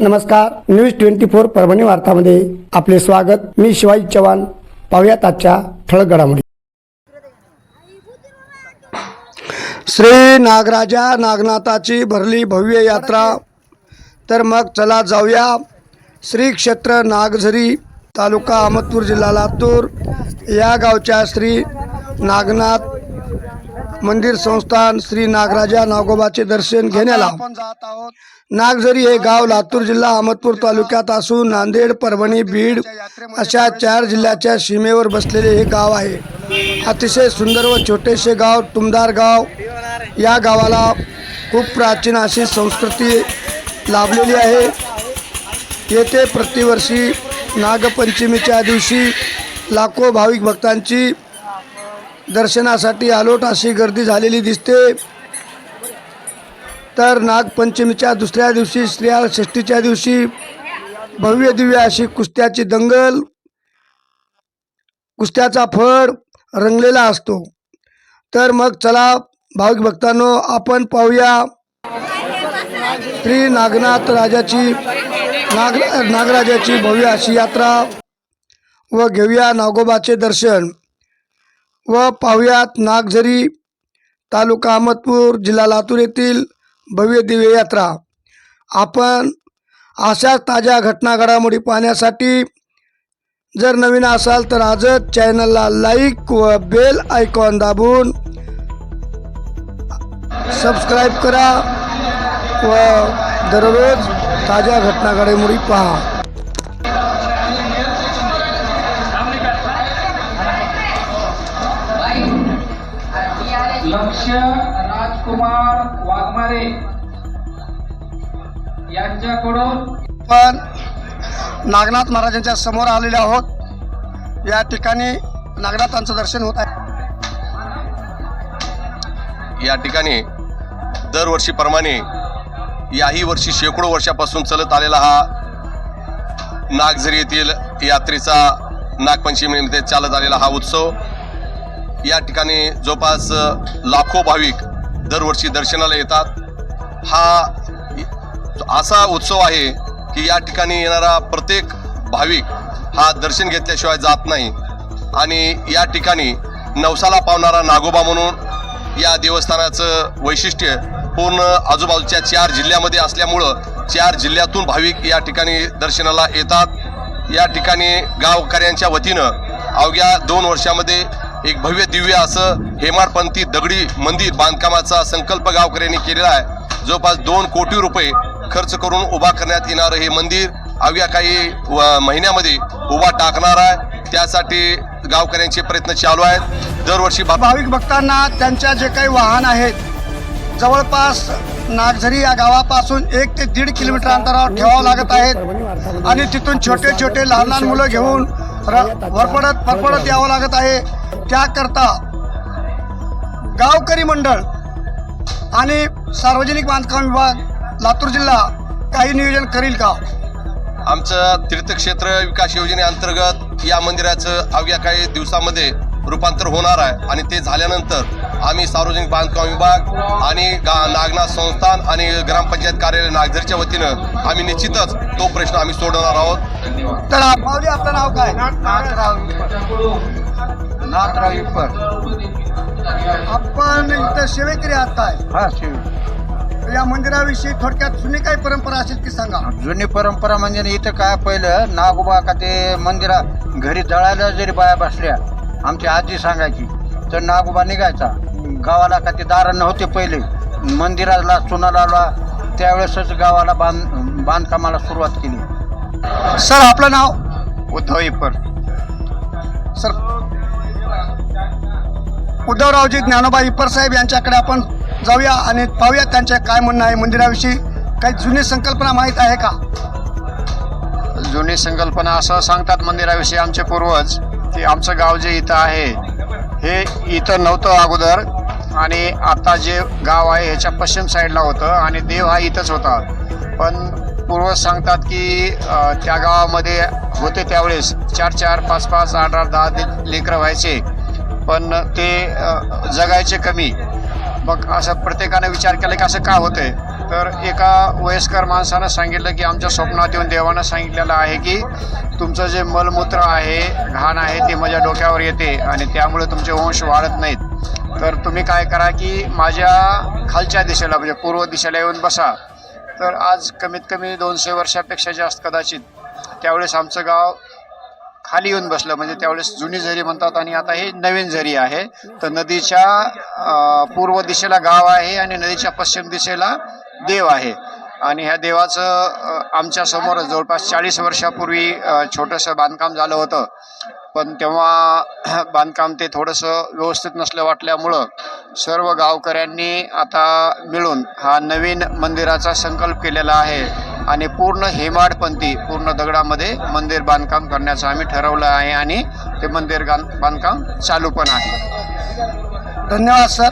नमस्कार news twenty four Parbhani वार्तामध्ये आपले स्वागत. मी शिवाजी चव्हाण. पाहुयात आजच्या ठळक घडामोडी. श्री नागराजा नागनाथाची भरली भव्य यात्रा. तर मग चला जाऊया. श्री क्षेत्र नागझरी तालुका अहमदपूर जिल्हा लातूर. या गावच्या श्री नागनाथ मंदिर संस्थान श्री नागराजा नागोबाचे दर्शन घेण्याला आपण जात आहोत. नागझरी हे गाव लातूर जिल्हा अहमदपूर तालुक्यात असून नांदेड परभणी बीड अशा चार जिल्ह्याच्या सीमेवर बसलेले हे गाव आहे. अतिशय सुंदर व छोटेसे गाव तुमदार गाव. या गावाला खूप प्राचीन अशी संस्कृती लाभलेली आहे. येथे प्रतिवर्षी नागपंचमीच्या दिवशी लाखो भाविक भक्तांची दर्शनासाठी आलोट अशी गर्दी झालेली दिसते. तर नागपंचमीच्या दुसऱ्या दिवशी स्त्रिया षष्टीच्या दिवशी भव्य दिव्य अशी कुस्त्याची दंगल कुस्त्याचा फड रंगलेला असतो. तर मग चला भाविक भक्तांनो आपण पाहूया श्री नागनाथ राजाची नाग नागराजाची भव्य अशी यात्रा व घेऊया नागोबाचे दर्शन. व पाहुयात नागझरी तालुका अहमदपूर जिल्हा लातूर येथील भव्य दिव्य यात्रा. आपण अशाच ताज्या घटना घडामोडी पाहण्यासाठी जर नवीन असाल तर आजच चॅनलला लाईक व बेल आयकॉन दाबून सबस्क्राईब करा व दररोज ताज्या घटना घडामोडी पहा. लक्ष राजकुमार वाघमारे यांच्याकडून पण नागनाथ महाराजांच्या समोर आलेले आहोत. या ठिकाणी नागनाथांचं दर्शन होत आहे. या ठिकाणी दरवर्षीप्रमाणे याही वर्षी शेकडो वर्षापासून चालत आलेला हा नागझरी येथील यात्रेचा नागपंचमीमध्ये चालत आलेला हा उत्सव या ठिकाणी जवळपास लाखो भाविक दरवर्षी दर्शनाला येतात. हा असा उत्सव आहे की या ठिकाणी येणारा प्रत्येक भाविक हा दर्शन घेतल्याशिवाय जात नाही. आणि या ठिकाणी नवसाला पावणारा नागोबा म्हणून या देवस्थानाचं वैशिष्ट्य पूर्ण आजूबाजूच्या चार जिल्ह्यामध्ये असल्यामुळं चार जिल्ह्यातून भाविक या ठिकाणी दर्शनाला येतात. या ठिकाणी गावकऱ्यांच्या वतीनं अवघ्या दोन वर्षामध्ये एक भव्य दिव्य असं हेमाडपंथी दगडी मंदिर बांधकामाचा संकल्प गावकऱ्यांनी केलेला आहे. जवळपास दोन कोटी रुपये खर्च करून उभा करण्यात येणारं हे मंदिर अवघ्या काही व- महिन्यामध्ये उभा टाकणार आहे. त्यासाठी गावकऱ्यांचे प्रयत्न चालू आहेत. दरवर्षी भाविक भक्तांना त्यांच्या जे काही वाहन आहेत जवळपास नागझरी या गावापासून एक ते दीड किलोमीटर अंतरावर ठेवावं लागत आहेत. आणि तिथून छोटे छोटे लहान लहान मुलं घेऊन वरपडत फरफडत यावं लागत आहे. त्याकरता गावकरी मंडळ आणि सार्वजनिक बांधकाम विभाग लातूर जिल्हा काही नियोजन करील का? आमचं तीर्थक्षेत्र विकास योजनेअंतर्गत या मंदिराचं अवघ्या काही दिवसामध्ये रूपांतर होणार आहे आणि ते झाल्यानंतर आम्ही सार्वजनिक बांधकाम विभाग आणि गा नागनाथ संस्थान आणि ग्रामपंचायत कार्यालय नागझरच्या वतीनं आम्ही निश्चितच तो प्रश्न आम्ही सोडवणार आहोत. आप- माऊली आपलं नाव काय? नाथराव इप्पर आपण इथं सेवेकरी आहात काय? हा शिव या मंदिराविषयी थोडक्यात जुनी काही परंपरा असेल ती सांगा. जुनी परंपरा म्हणजे ना इथं काय पहिलं नागोबा का ते मंदिरा घरी जळायला जरी बाया बसल्या आमची आजी सांगायची तर नागोबा निघायचा. गावाला का ते दारण नव्हते पहिले. मंदिराला चुना लावला त्यावेळेसच गावाला बांध बांधकामाला सुरुवात केली. सर आपलं नाव? उद्धव इप्पर सर उद्धवरावजी ज्ञानोबा इप्पर साहेब यांच्याकडे आपण जाऊया आणि पाहूया त्यांचे काय म्हणणं आहे मंदिराविषयी. काही जुनी संकल्पना माहीत आहे का? जुनी संकल्पना असं सांगतात मंदिराविषयी आमचे पूर्वज की आमचं गाव जे इथं आहे हे इथं नव्हतं अगोदर आणि आता जे गाव आहे ह्याच्या पश्चिम साईडला होतं आणि देव हा इथंच होता. पण पूर्वज सांगतात की त्या गावामध्ये होते त्यावेळेस चार चार पाच पाच आठ आठ दहा लेकरं व्हायचे. पण ते जगायचे कमी. मग असं प्रत्येकाने विचार केला की असं का होतंय? तर एका वयस्कर माणसानं सांगितलं की आमच्या स्वप्नात येऊन देवानं सांगितलेलं आहे की तुमचं जे मलमूत्र आहे घाण आहे ते माझ्या डोक्यावर येते आणि त्यामुळे तुमचे वंश वाढत नाहीत. तर तुम्ही काय करा की माझ्या खालच्या दिशेला म्हणजे पूर्व दिशेला येऊन बसा. तर आज कमीत कमी दोनशे वर्षापेक्षा जास्त कदाचित त्यावेळेस आमचं गाव खाली येऊन बसलं. म्हणजे त्यावेळेस जुनी झरी म्हणतात आणि आता हे नवीन झरी आहे. तर नदीच्या पूर्व दिशेला गाव आहे आणि नदीच्या पश्चिम दिशेला देव आहे. आणि ह्या देवाचं आमच्यासमोर आमच्यासमोर जवळपास चाळीस वर्षापूर्वी छोटंसं बांधकाम झालं होतं. पण तेव्हा बांधकाम ते थोडंसं व्यवस्थित नसलं वाटल्यामुळं सर्व गावकऱ्यांनी आता मिळून हा नवीन मंदिराचा संकल्प केलेला आहे आणि पूर्ण हेमाडपंथी पूर्ण दगडामध्ये मंदिर बांधकाम करण्याचं आम्ही ठरवलं आहे आणि ते मंदिर बांधकाम चालू पण आहे. धन्यवाद सर.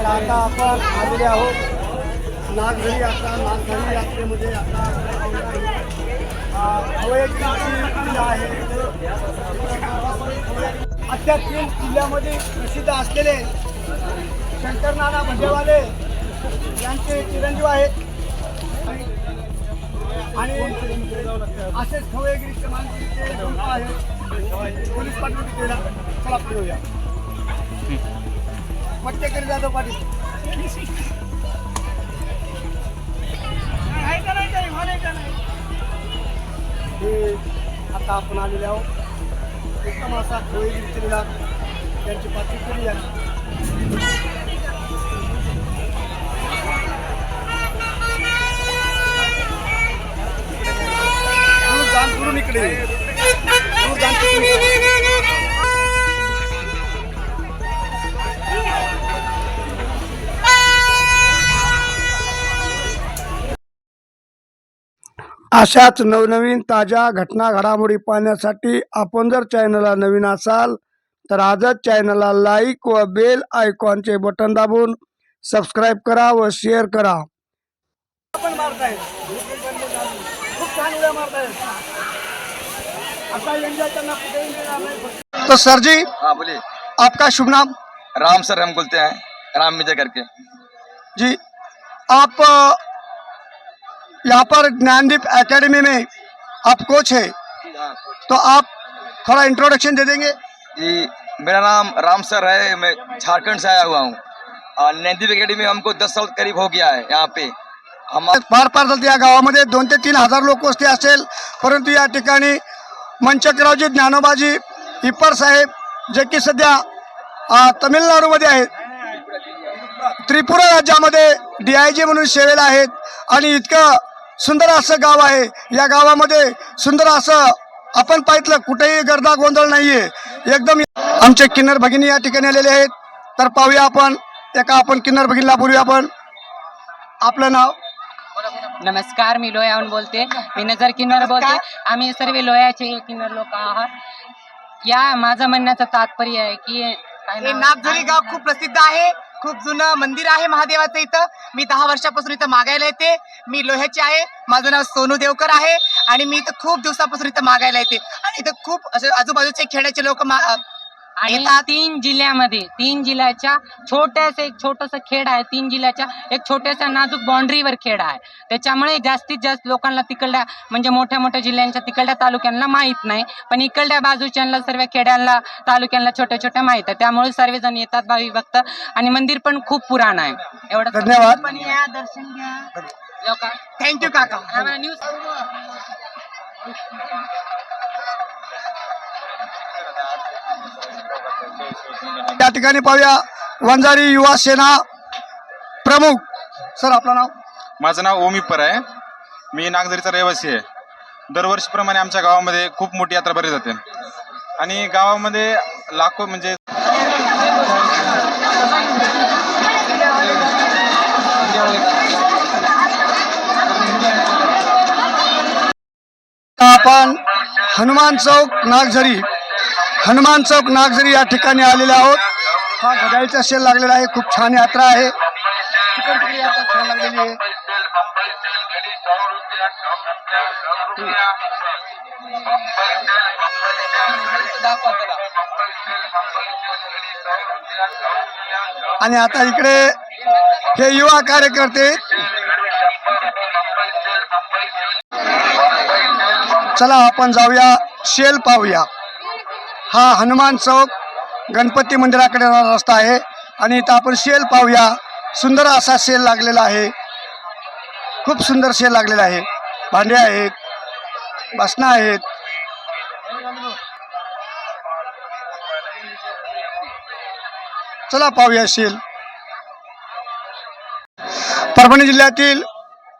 तर आता आपण आलेले आहोत. नागझरी यात्रा नागझरी यात्रेमध्ये आता किल्ला आहे. अशा तीन किल्ल्यामध्ये प्रसिद्ध असलेले शंकरनाना भंडेवाले यांचे चिरंजीव आहेत. आणि असेच खवयगिरी क्रमांकाचे आहेत. पोलीस पाटील केला चला पुढे या पट्टेकरी जाधव पाटील. हे आता आपण आलेले आहोत. एकदम असा खवयगिरी केलेला त्यांची पाठी केली आहे अशाच नवनवीन ताज्या घटना घडामोडी पाहण्यासाठी आपण जर चॅनलला नवीन असाल तर आजच चॅनलला लाईक व बेल आयकॉनचे बटन दाबून सबस्क्राईब करा व शेअर करा. आपण मारताय. खूप छान उड्या मारताय. आता एन्जॉय करना कुठे एन्जॉय करना तो सर जी हाँ बोलिए आपका शुभ नाम? राम सर हम बोलते हैं. राम मित्र करके. जी आप अ, यहाँ पर ज्ञानदीप एकेडमी में आप कोच है। तो आप थोड़ा इंट्रोडक्शन दे देंगे। जी मेरा नाम राम सर है मैं झारखंड से आया हुआ हूँ। और नैनदीप अकेडमी हमको दस साल करीब हो गया है यहाँ पे। हम फार फार झालं या गावामध्ये दोन ते तीन हजार लोक वस्ती असेल। परंतु या ठिकाणी मंचकरावजी ज्ञानोबाजी इपर साहेब जे की सध्या तमिळनाडूमध्ये आहेत. त्रिपुरा राज्यामध्ये डी आय जी म्हणून सेवेला आहेत. आणि इतकं सुंदर असं गाव आहे. या गावामध्ये सुंदर असं आपण पाहितलं कुठेही गर्दा गोंधळ नाहीये. एकदम आमचे किन्नर भगिनी या ठिकाणी आलेले आहेत. तर पाहूया आपण एका आपण किन्नर भगिनीला बोलूया आपण. आपलं नाव? नमस्कार मी लोह्याहून बोलते. मी नजर किन्नर बोलते. आम्ही सर्व लोह्याचे किन्नर लोक आहात. या माझं म्हणण्याचं तात्पर्य आहे की हे नागझरी गाव खूप प्रसिद्ध आहे. खूप जुनं मंदिर आहे महादेवाचं इथं. मी दहा वर्षापासून इथं मागायला येते. मी लोह्याची आहे. माझं नाव सोनू देवकर आहे. आणि मी इथं खूप दिवसापासून इथं मागायला येते. आणि इथं खूप असे आजूबाजूचे खेड्याचे लोक आणि. तीन जिल्ह्यामध्ये तीन जिल्ह्याच्या छोट्यास एक छोटस खेड आहे. तीन जिल्ह्याच्या एक छोट्याशा नाजूक बाउंड्रीवर खेड आहे. त्याच्यामुळे जास्तीत जास्त लोकांना तिकडल्या म्हणजे मोठ्या मोठ्या जिल्ह्यांच्या तिकडल्या तालुक्यांना माहीत नाही. पण इकडल्या बाजूच्यांना सर्व खेड्यांना तालुक्यांना छोट्या छोट्या माहीत आहे. त्यामुळे सर्वजण येतात भावी भक्त आणि मंदिर पण खूप पुराण आहे. एवढं धन्यवाद. पण या दर्शन घ्या. थँक्यू काका. न्यूज या ठिकाणी पाहूया वंजारी युवा सेना प्रमुख. सर आपलं नाव? माझं नाव ओमी पर आहे. मी नागझरीचा रहिवासी आहे. दरवर्षीप्रमाणे आमच्या गावामध्ये खूप मोठी यात्रा भरली जाते. आणि गावामध्ये लाखो म्हणजे आपण हनुमान चौक नागझरी. हनुमान चौक नागझरी या ठिकाणी आलेले आहोत हा घड्याळीचा सेल लागलेला आहे खूप छान यात्रा आहे. यात्रा छान लागलेली आहे. आणि आता इकडे हे युवा कार्यकर्ते चला आपण जाऊया शेल पाहूया. हा हनुमान चौक गणपती मंदिराकडे रस्ता आहे. आणि इथं आपण शेल पाहूया. सुंदर असा शेल लागलेला आहे. खूप सुंदर शेल लागलेला आहे. भांडे आहेत. बसणं आहेत. चला पाहूया शेल परभणी जिल्ह्यातील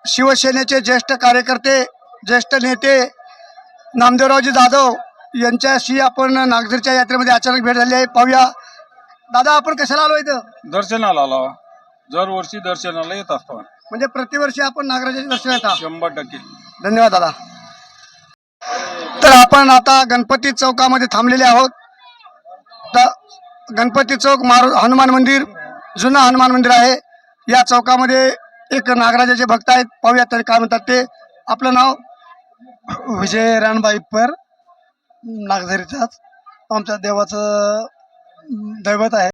शिवसेनेचे ज्येष्ठ कार्यकर्ते ज्येष्ठ नेते नामदेवरावजी जाधव यांच्याशी आपण नागझरच्या यात्रेमध्ये अचानक भेट झाली आहे. पाहूया. दादा आपण कशाला आलो इथं? दर्शनाला आला. दरवर्षी दर्शनाला येत असतो. म्हणजे प्रतिवर्षी आपण नागराजाचे दर्शन येतात शंभर टक्के. धन्यवाद दादा. तर आपण आता गणपती चौकामध्ये थांबलेले आहोत. तर गणपती चौक मारू हनुमान मंदिर जुनं हनुमान मंदिर आहे. या चौकामध्ये एक नागराजाचे भक्त आहेत. पाहूया तरी काय म्हणतात ते. आपलं नाव? विजय रानबाई पर नागझरीचाच आमच्या देवाचं दैवत आहे.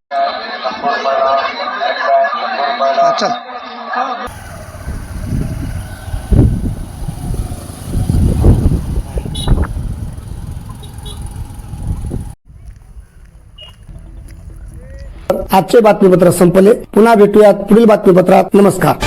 चल. आजचे बातमीपत्र संपले. पुन्हा भेटूयात पुढील बातमीपत्रात. नमस्कार.